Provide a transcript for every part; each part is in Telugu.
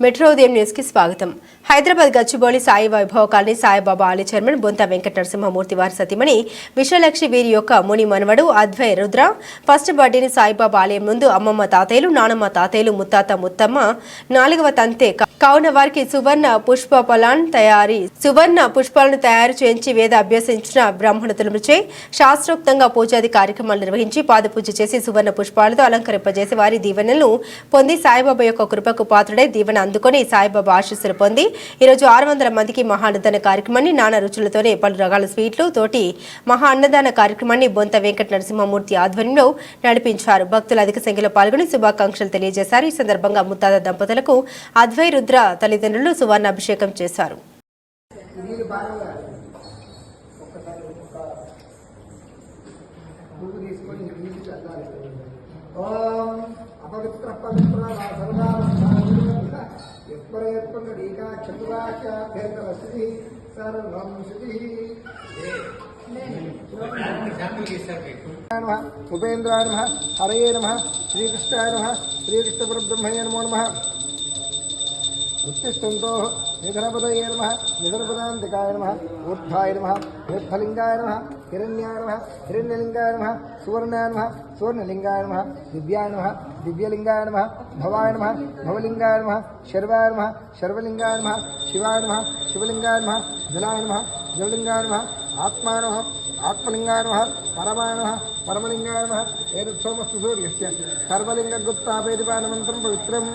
మెట్రో ఉదయం న్యూస్కి స్వాగతం. హైదరాబాద్ గచ్చిబౌలి సాయి వైభవ కాలనీ సాయిబాబా ఆలయ చైర్మన్ బొంత వెంకట నరసింహమూర్తి వారి సతీమణి విశ్వలక్ష్మి వీరి యొక్క ముని మనవడు అద్వయ రుద్ర ఫస్ట్ బర్త్డేని సాయిబాబా ఆలయం ముందు అమ్మమ్మ తాతయ్యలు నానమ్మ తాతయ్యలు ముత్తాత ముత్తమ్మ నాలుగవ తంతే కావున వారికి సువర్ణ పుష్పఫలాన్ని తయారీ సువర్ణ పుష్పాలను తయారు చేయించి వేద అభ్యసించిన బ్రాహ్మణులచే శాస్త్రోక్తంగా పూజాది కార్యక్రమాలు నిర్వహించి పాదపూజ చేసి సువర్ణ పుష్పాలతో అలంకరింపజేసి వారి దీవెనలను పొంది సాయిబాబా యొక్క కృపకు పాత్రుడై దీవెన అందుకొని సాయిబాబా ఆశీస్సులు పొంది ఈరోజు ఆరు వందల మందికి మహా అన్నదాన కార్యక్రమాన్ని నానా రుచులతోనే పలు రకాల స్వీట్లు తోటి మహా అన్నదాన కార్యక్రమాన్ని బొంత వెంకట నరసింహమూర్తి ఆధ్వర్యంలో నడిపించారు. భక్తులు అధిక సంఖ్యలో పాల్గొని శుభాకాంక్షలు తెలియజేశారు. ఈ సందర్భంగా ముత్తాత దంపతులకు అద్వై రుద్ర తల్లిదండ్రులు సువర్ణ అభిషేకం చేశారు. తీసుకొని ఓం అపవిత్ర పవిత్ర ఎత్పర ఎప్పుడేర్పొందీకా చతురాఖ్యాభ్యంత వసతి సర్వం శృతి ఉపేంద్రాయ నమ హరయే నమ శ్రీకృష్ణాయ నమ శ్రీకృష్ణ పరబ్రహ్మణ్యే నమో నమ. ఉత్తిష్టంతో నిధనపదయే నమ నిధనపదాంతికాయ నమ ఊర్ధ్వాయ నమ ఊర్ధ్వలింగాయ నమ हिरण्याय नमः हिरण्यलिङ्गाय नमः सुवर्णाय नमः सुवर्णलिङ्गाय नमः दिव्याय नमः दिव्यलिङ्गाय नमः भवाय नमः भवलिङ्गाय नमः शर्वाय नमः शर्वलिङ्गाय नमः शिवाय नमः शिवलिङ्गाय नमः जलाय नमः जललिङ्गाय नमः आत्मा नमः आत्मलिङ्गाय नमः परमाय नमः परमलिङ्गाय नमः एतत्सोमस्तु सूर्यस्य सर्वलिङ्गगुप्तापेदिपानमन्त्रं పవిత్రం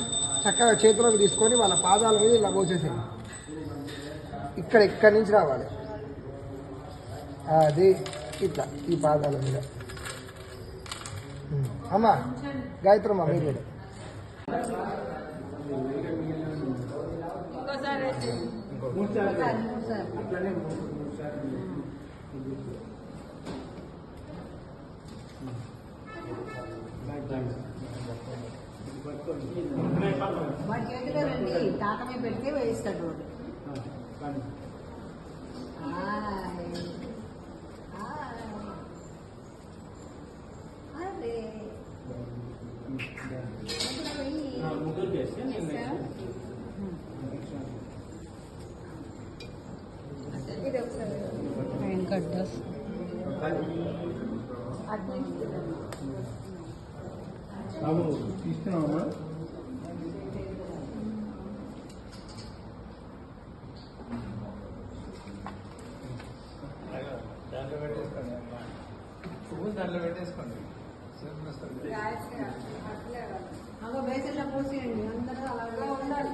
చక్కగా చేతిలోకి తీసుకొని వాళ్ళ పాదాల మీద ఇలా పోసేసేయండి ఇక్కడ ఇక్కడి నుంచి రావాలి అది ఇట్లా ఈ పాదాల మీద. అమ్మా గాయత్రమ్మ మీరు కూడా. వాడి చేతిలో రండి తాతమే మీద పెడితే వేస్తాడు బేసన్లో పోసేయండి అందరూ అలాగే ఉండాలి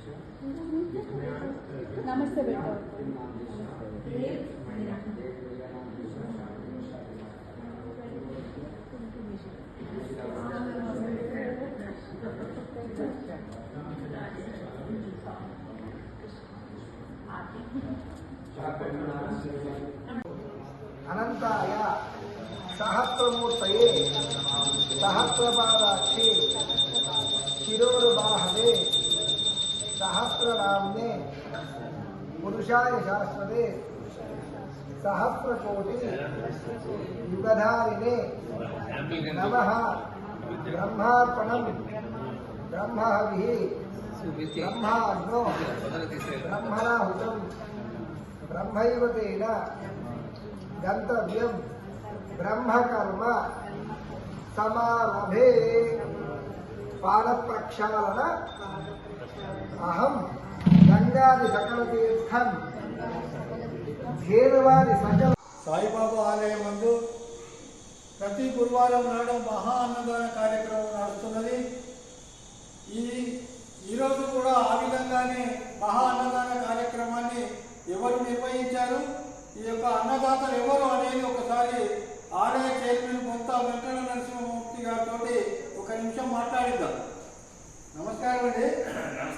బాబు ఇక్కడ రెడీ నమస్తే బేటా नामने पुरुषाय शाश्वते सहस्रकोटि युगधारिणे नमः। ब्रह्मार्पणं ब्रह्महविः ब्रह्मा अग्नो ब्रह्मणा हुतं ब्रह्मैव तेन गन्तव्यं ब्रह्मकर्म समारभे। पादप्रक्षालन అహం గంగాది సకల తీర్థం ధేనువాది సకల సాయిబాబా ఆలయం ముందు ప్రతి గురువారం నాడు మహా అన్నదాన కార్యక్రమం నడుస్తున్నది. ఈ ఈరోజు కూడా ఆ విధంగానే మహా అన్నదాన కార్యక్రమాన్ని ఎవరు నిర్వహించారు? ఈ యొక్క అన్నదాతలు ఎవరు అనేది ఒకసారి ఆలయ చైర్మన్ కొంత వెంకట నరసింహమూర్తి గారితో ఒక నిమిషం మాట్లాడిద్దాం. నమస్కారం అండి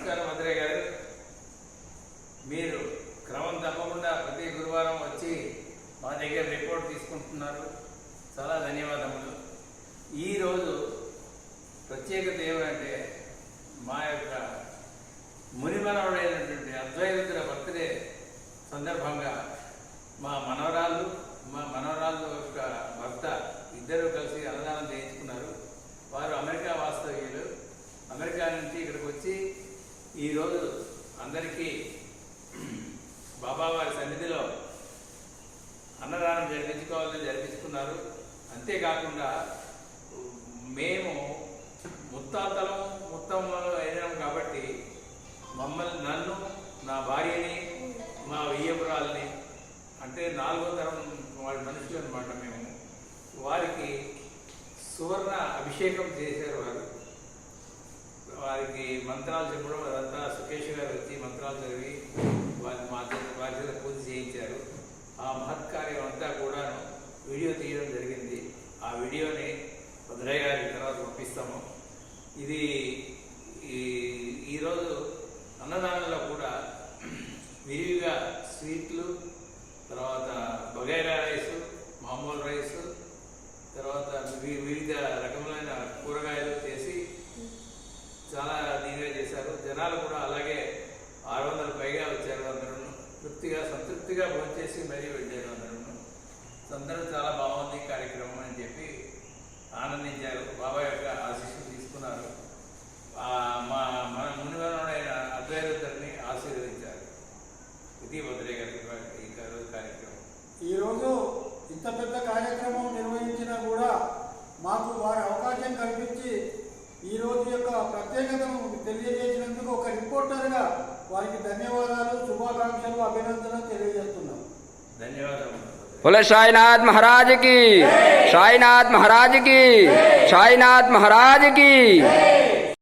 నమస్కారం మధురయ్య గారు. మీరు క్రమం తప్పకుండా ప్రతి గురువారం వచ్చి మా దగ్గర రిపోర్ట్ తీసుకుంటున్నారు. చాలా ధన్యవాదములు. ఈరోజు ప్రత్యేకత ఏమంటే మా యొక్క మునిమనవుడైనటువంటి అద్వైతుల బర్త్డే సందర్భంగా మా మనవరాలు తీసుకోవాలని జరిపిస్తున్నారు. అంతేకాకుండా మేము ముత్తాతలం ముత్తమ్మలు అయినాం కాబట్టి మమ్మల్ని నన్ను నా భార్యని మా వెయ్యపురాలని అంటే నాలుగో తరం వాళ్ళ మనుషులు అనమాట మేము. వారికి సువర్ణ అభిషేకం చేశారు వారు. వారికి మంత్రాలు చెప్పడం అదంతా సుకేష్ గారు వచ్చి మంత్రాలు చదివి వారి మా వారి పూజ చేయించారు. ఆ వీడియో తీయడం జరిగింది. ఆ వీడియోని భద్రయ్య గారి తర్వాత పంపిస్తాము. ఇది ఈ ఈరోజు అన్నదానంలో కూడా విరివిగా స్వీట్లు తర్వాత బగైరా రైస్ మామూలు రైస్ తర్వాత వివిధ రకములైన కూరగాయలు చేసి చాలా దీనిగా చేశారు. జనాలు కూడా అలాగే ఆరు వందల పైగా వచ్చారు అందరూ. తృప్తిగా సంతృప్తిగా భోంచేసి మరీ వెళ్ళారు. అందరూ చాలా బాగుంది కార్యక్రమం అని చెప్పి ఆనందించారు. బాబా యొక్క ఆశీస్సులు తీసుకున్నారు. మా మన మునివరుడైన అద్వైతుడిని ఆశీర్వదించారు. ఇది వదిలే ఈ రోజు కార్యక్రమం. ఈరోజు ఇంత పెద్ద కార్యక్రమం నిర్వహించినా కూడా మాకు వారి అవకాశం కల్పించి ఈ రోజు యొక్క ప్రత్యేకతను తెలియజేసినందుకు ఒక రిపోర్టర్గా వారికి ధన్యవాదాలు శుభాకాంక్షలు అభినందనలు తెలియజేస్తున్నాం. ధన్యవాదములు. बोले साईनाथ महाराज की साईनाथ महाराज की साईनाथ महाराज की।